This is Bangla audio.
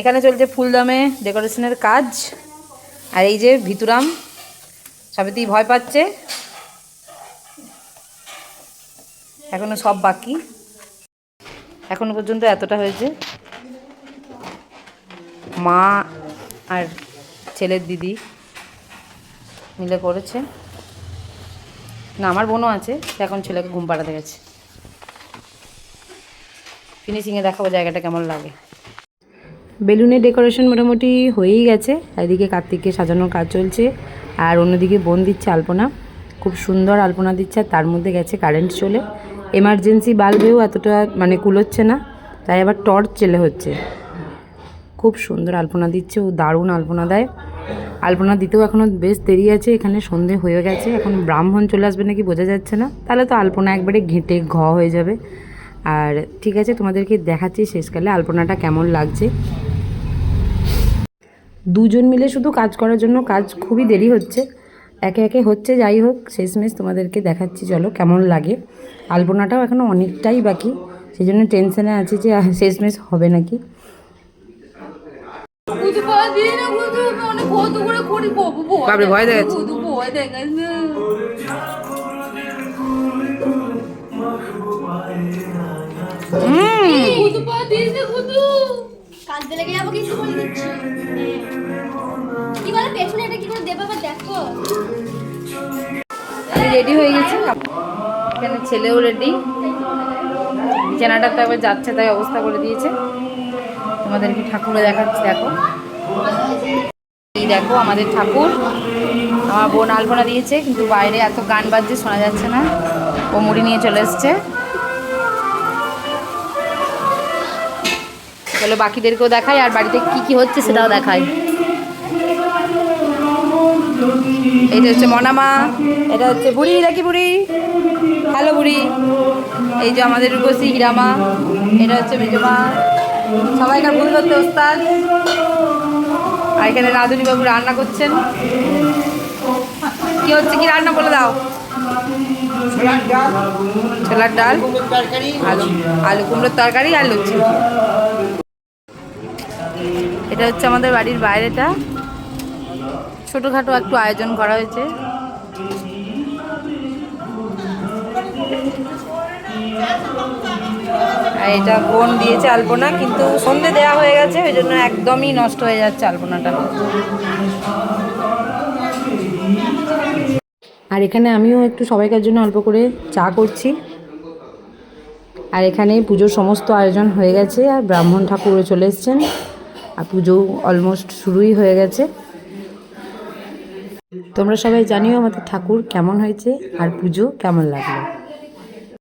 এখানে চলছে ফুলদামে ডেকোরেশনের কাজ। আর এই যে ভিতুরাম, সবেতেই ভয় পাচ্ছে। এখনও সব বাকি। এখনও পর্যন্ত এতটা হয়েছে। মা আর ছেলের দিদি মিলে করেছে। না, আমার বোনও আছে এখন ছেলেকে ঘুম পাড়াতে গেছে। ফিনিশিংয়ে দেখাবো জায়গাটা কেমন লাগে। বেলুনের ডেকোরেশন মোটামুটি হয়েই গেছে। এদিকে কার্তিককে সাজানোর কাজ চলছে, আর অন্যদিকে বোন দিচ্ছে আলপনা। খুব সুন্দর আলপনা দিচ্ছে, আর তার মধ্যে গেছে কারেন্ট চলে। এমার্জেন্সি বাল্বেও এতটা মানে কুলোচ্ছে না, তাই আবার টর্চ চেলে হচ্ছে। খুব সুন্দর আলপনা দিচ্ছে, ও দারুণ আলপনা দেয়। আলপনা দিতেও এখনও বেশ দেরি আছে, এখানে সন্ধে হয়ে গেছে। এখন ব্রাহ্মণ চলে আসবে নাকি বোঝা যাচ্ছে না। তাহলে তো আলপনা একবারে ঘেঁটে ঘ হয়ে যাবে। আর ঠিক আছে তোমাদেরকে দেখাচ্ছি শেষকালে আলপনাটা কেমন লাগছে। দুজন মিলে শুধু কাজ করার জন্য কাজ খুবই দেরি হচ্ছে। একে একে হচ্ছে যাই হোক শেষমেশ তোমাদেরকে দেখাচ্ছি চলো কেমন লাগে। আলপনাটাও এখনও অনেকটাই বাকি সেই জন্য টেনশনে আছি যে শেষমেশ হবে নাকি। কুতু পা দিয়ে না কুতু অনেক কত করে করি বাবু ভয় বাপরে, ভয় দেখাচ্ছে, দিয়ে না কাঁদতে লেগে যাব কিছু বলে দিচ্ছি। কি বলে পেছনে এটা কি করে দেবে আবার দেখো। রেডি হয়ে গেছে? এখানে ছেলেও রেডি বিছানাটা তো একবার যাচ্ছে তাই অবস্থা করে দিয়েছে। তোমাদেরকে ঠাকুরে দেখাচ্ছি দেখো। এই দেখো আমাদের ঠাকুর। আমার বোন আলপনা দিয়েছে কিন্তু বাইরে এত গান বাজছে শোনা যাচ্ছে না। ও মুড়ি নিয়ে চলে এসছে। চলো বাকিদেরকেও দেখাই আর বাড়িতে কি কি হচ্ছে সেটাও দেখাই। এইটা হচ্ছে মনামা, এটা হচ্ছে বুড়ি নাকি বুড়ি? হ্যালো বুড়ি। এই যে আমাদের রূপসী হিরামা, এটা হচ্ছে মেজমা। সবাইকার ভুল করতে ওস্তাদ। আর এখানে রাধুনী বাবু রান্না করছেন। কি হচ্ছে? কি রান্না বলে দাও। ছোলার ডাল, আলু আলু কুমড়োর তরকারি আর লুচি। এটা হচ্ছে আমাদের বাড়ির বাইরেটা। ছোটোখাটো একটু আয়োজন করা হয়েছে। আর এটা বোন দিয়েছে আলপনা, কিন্তু সন্ধে দেওয়া হয়ে গেছে, ওই জন্য একদমই নষ্ট হয়ে যাচ্ছে আলপনাটা। আর এখানে আমিও একটু সবাইকার জন্য অল্প করে চা করছি। আর এখানে পুজোর সমস্ত আয়োজন হয়ে গেছে, আর ব্রাহ্মণ ঠাকুরও চলে এসছেন। আর পুজো অলমোস্ট শুরুই হয়ে গেছে। তোমরা সবাই জানিও আমাদের ঠাকুর কেমন হয়েছে আর পুজো কেমন লাগল।